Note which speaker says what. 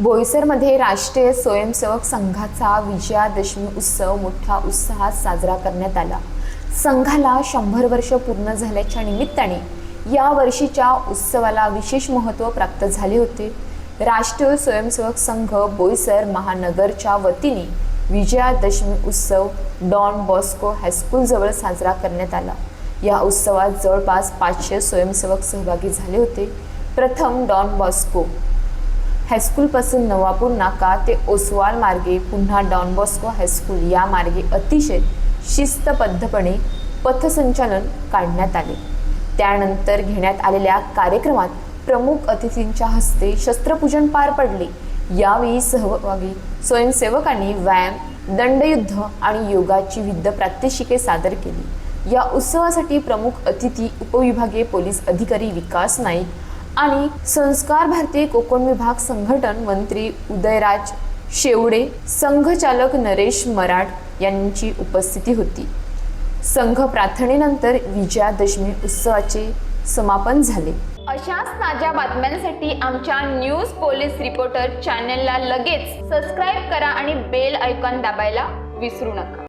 Speaker 1: बोईसरमध्ये राष्ट्रीय स्वयंसेवक संघाचा विजयादशमी उत्सव मोठ्या उत्साहात साजरा करण्यात आला. संघाला शंभर वर्ष पूर्ण झाल्याच्या निमित्ताने या वर्षीच्या उत्सवाला विशेष महत्त्व प्राप्त झाले होते. राष्ट्रीय स्वयंसेवक संघ बोईसर महानगरच्या वतीने विजयादशमी उत्सव डॉन बॉस्को हायस्कूलजवळ साजरा करण्यात आला. या उत्सवात जवळपास पाचशे स्वयंसेवक सहभागी झाले होते. प्रथम डॉन बॉस्को हायस्कूलपासून नवापूर नाका ते ओसवाल मार्गे पुन्हा डॉन बॉस्को हायस्कूल या मार्गे अतिशय शिस्तबद्धपणे पथसंचलन काढण्यात आले. त्यानंतर घेण्यात आलेल्या कार्यक्रमात प्रमुख अतिथींच्या हस्ते शस्त्रपूजन पार पडले. यावेळी सहभागी स्वयंसेवकांनी व्यायाम दंडयुद्ध आणि योगाची विविध प्रात्यक्षिके सादर केली. या उत्सवासाठी प्रमुख अतिथी उपविभागीय पोलीस अधिकारी विकास नाईक आणि संस्कार भारतीय कोकण विभाग संघटन मंत्री उदयराज शेवडे संघचालक नरेश मराठ यांची उपस्थिती होती. संघ प्रार्थनेनंतर विजयादशमी उत्सवाचे समापन झाले. अशाच ताज्या बातम्यांसाठी आमच्या न्यूज पोलीस रिपोर्टर चॅनलला लगेच सबस्क्राईब करा आणि बेल ऐकॉन दाबायला विसरू नका.